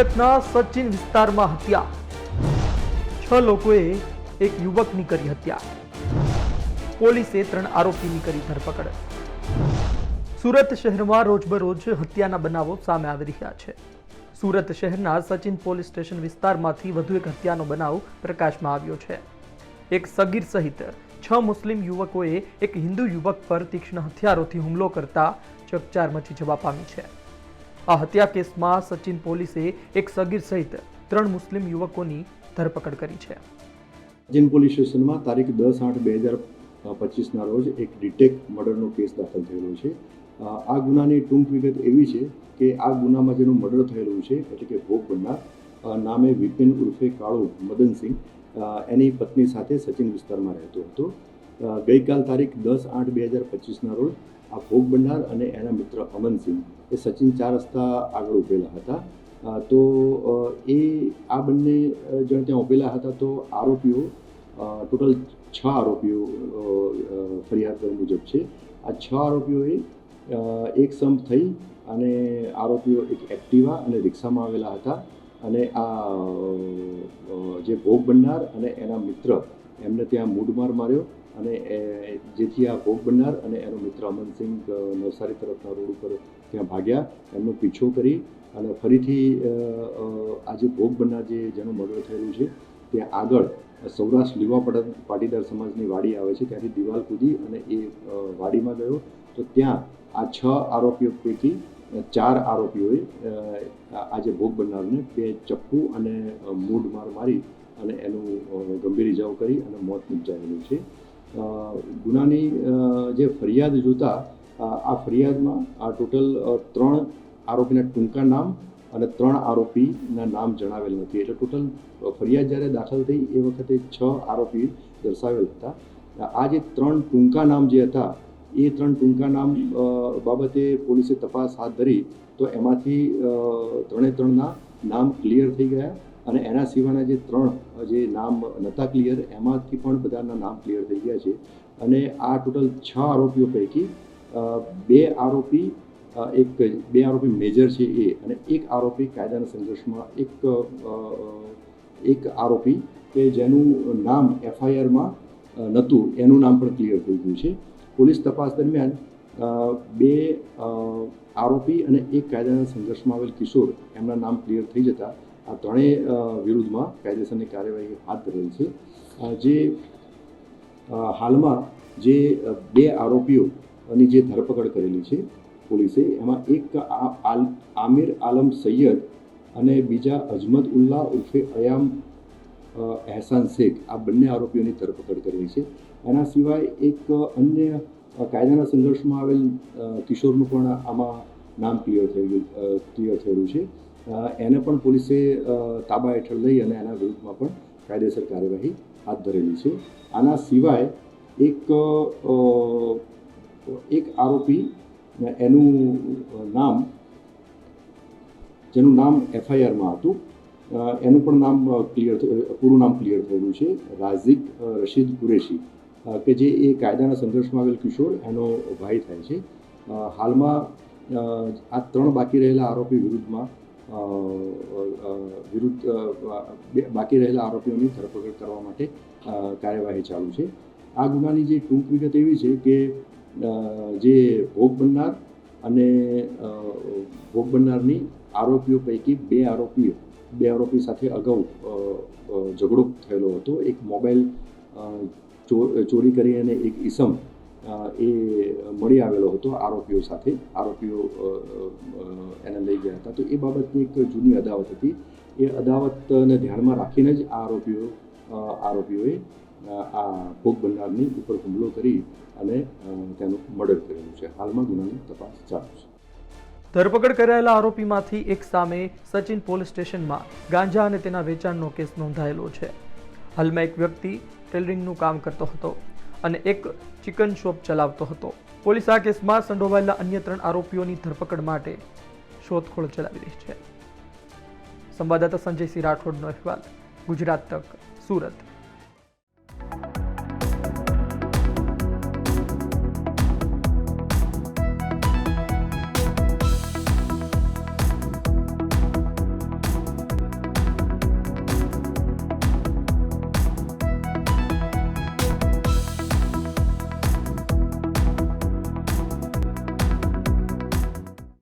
સુરતના સચિન વિસ્તારમાં હત્યા. છ લોકોએ એક યુવકની કરી હત્યા. પોલીસે ત્રણ આરોપીની કરી ધરપકડ. સુરત શહેરમાં રોજબરોજ હત્યાના બનાવો સામે આવી રહ્યા છે. સુરત શહેરના સચિન પોલીસ સ્ટેશન વિસ્તારમાંથી વધુ એક હત્યાનો બનાવ પ્રકાશમાં આવ્યો છે. એક સગીર સહિત છ મુસ્લિમ યુવકોએ એક હિન્દુ યુવક પર તીક્ષ્ણ હથિયારોથી હુમલો કરતા ચકચાર મચી જવા પામી છે. આ હત્યા કેસમાં સચિન પોલીસે એક સગીર સહિત ત્રણ મુસ્લિમ યુવકોની ધરપકડ કરી છે. સચિન પોલીસ સ્ટેશનમાં તારીખ દસ આઠ બે હજાર પચીસના રોજ એક ડિટેક મર્ડરનો કેસ દાખલ થયેલો છે. આ ગુનાની ટૂંક વિગત એવી છે કે આ ગુનામાં જેનું મર્ડર થયેલું છે, એટલે કે ભોગ બનનાર નામે વિપિન ઉર્ફે કાળુ મદનસિંહ એની પત્ની સાથે સચિન વિસ્તારમાં રહેતો હતો. ગઈકાલ તારીખ દસ આઠ બે હજાર પચીસના રોજ આ ભોગ ભંડાર અને એના મિત્ર અમનસિંહ એ સચિન ચાર રસ્તા આગળ ઉભેલા હતા. તો એ, આ બંને જણ ત્યાં ઉભેલા હતા તો આરોપીઓ ટોટલ છ આરોપીઓ ફરિયાદ મુજબ છે. આ છ આરોપીઓએ એક સમ થઈ અને આરોપીઓ એક એક્ટિવા અને રિક્ષામાં આવેલા હતા અને આ જે ભોગ બનનાર અને એના મિત્ર એમને ત્યાં મૂડમાર માર્યો. અને જેથી આ ભોગ બનનાર અને એનો મિત્ર અમનસિંહ નવસારી તરફના રોડ ઉપર ત્યાં ભાગ્યા. એમનો પીછો કરી અને ફરીથી આ જે ભોગ બનનાર જે જેનું મર્ડર થયેલું છે ત્યાં આગળ સૌરાષ્ટ્ર લીવા પાટીદાર સમાજની વાડી આવે છે. ત્યાંથી દિવાલ કૂદી અને એ વાડીમાં ગયો. તો ત્યાં આ છ આરોપીઓ પૈકી ચાર આરોપીઓએ અ, આ આ જે ભોગ બનનારને બે ચપ્પુ અને મૂઢ માર મારી અને એનું ગંભીર ઇજાઓ કરી અને મોત નિપજાવેલું છે. ગુનાની જે ફરિયાદ જોતા આ ફરિયાદમાં, આ ટોટલ ત્રણ આરોપીના ટૂંકા નામ અને ત્રણ આરોપીના નામ જણાવેલ નથી. એટલે ટોટલ ફરિયાદ જ્યારે દાખલ થઈ, એ વખતે છ આરોપી દર્શાવેલ હતા. આ જે ત્રણ ટૂંકા નામ જે હતા, એ ત્રણ ટૂંકા નામ બાબતે પોલીસે તપાસ હાથ ધરી, તો એમાંથી ત્રણે ત્રણના નામ ક્લિયર થઈ ગયા. અને એના સિવાયના જે ત્રણ, જે નામ નહોતા ક્લિયર એમાંથી પણ બધાના નામ ક્લિયર થઈ ગયા છે. અને આ ટોટલ છ આરોપીઓ પૈકી બે આરોપી એક, બે આરોપી મેજર છે એ અને એક આરોપી કાયદાના સંઘર્ષમાં, એક એક આરોપી કે જેનું નામ એફઆઈઆરમાં નહોતું. એનું નામ પણ ક્લિયર થઈ ગયું છે. પોલીસ તપાસ દરમિયાન બે આરોપી અને એક કાયદાના સંઘર્ષમાં આવેલ કિશોર, એમના નામ ક્લિયર થઈ જતા આ ત્રણેય વિરુદ્ધમાં કાયદેસરની કાર્યવાહી હાથ ધરેલી છે. જે હાલમાં જે બે આરોપીઓની જે ધરપકડ કરેલી છે પોલીસે, એમાં એક આમિર આલમ સૈયદ અને બીજા અજમત ઉલ્લા ઉર્ફે અયામ એહસાન શેખ આ બંને આરોપીઓની ધરપકડ કરેલી છે. એના સિવાય એક અન્ય કાયદાના સંઘર્ષમાં આવેલ કિશોરનું પણ આમાં નામ ક્લિયર થઈ ગયું ક્લિયર થયેલું છે. એને પણ પોલીસે તાબા હેઠળ લઈ અને એના વિરુદ્ધમાં પણ કાયદેસર કાર્યવાહી હાથ ધરેલી છે. આના સિવાય એક એક આરોપી એનું નામ, જેનું નામ એફઆઈઆરમાં હતું. એનું પણ નામ ક્લિયર પૂરું નામ ક્લિયર થયેલું છે. રાઝિક રશીદ કુરેશી. કે જે એ કાયદાના સંઘર્ષમાં આવેલ કિશોર, એનો ભાઈ થાય છે. હાલમાં આ ત્રણ બાકી રહેલા આરોપી વિરુદ્ધમાં વિરુદ્ધ બાકી રહેલા આરોપીઓની ધરપકડ કરવા માટે કાર્યવાહી ચાલુ છે. આ ગુનાની જે ટૂંક વિગત એવી છે કે જે ભોગ બનનાર અને ભોગ બનનારની આરોપીઓ પૈકી બે આરોપીઓ, બે આરોપી સાથે અગાઉ ઝઘડો થયેલો હતો. એક મોબાઈલ ચોરી કરી અને એક ઈસમ એ મળી આવેલો હતો આરોપીઓ સાથે. આરોપીઓ એને લઈ ગયા હતા. તો એ બાબતની એક જૂની અદાવત હતી. એ અદાવતને ધ્યાનમાં રાખીને જ આ આરોપીઓ આરોપીઓએ આ ભોગ બનનારની ઉપર હુમલો કરી અને તેનું મર્ડર કરેલું છે. હાલમાં ગુનાની તપાસ ચાલુ છે. ધરપકડ કરાયેલા આરોપીમાંથી એક સામે સચિન પોલીસ સ્ટેશનમાં ગાંજા અને તેના વેચાણનો કેસ નોંધાયેલો છે. હાલમાં એક વ્યક્તિ ટેલરિંગનું કામ કરતો હતો. અને એક ચિકન શોપ ચલાવતો હતો. પોલીસ આ કેસમાં સંડોવાયેલા અન્ય ત્રણ આરોપીઓની ધરપકડ માટે શોધખોળ ચલાવી રહી છે. સંવાદદાતા સંજયસિંહ રાઠોડનો અહેવાલ. ગુજરાત તક, સુરત.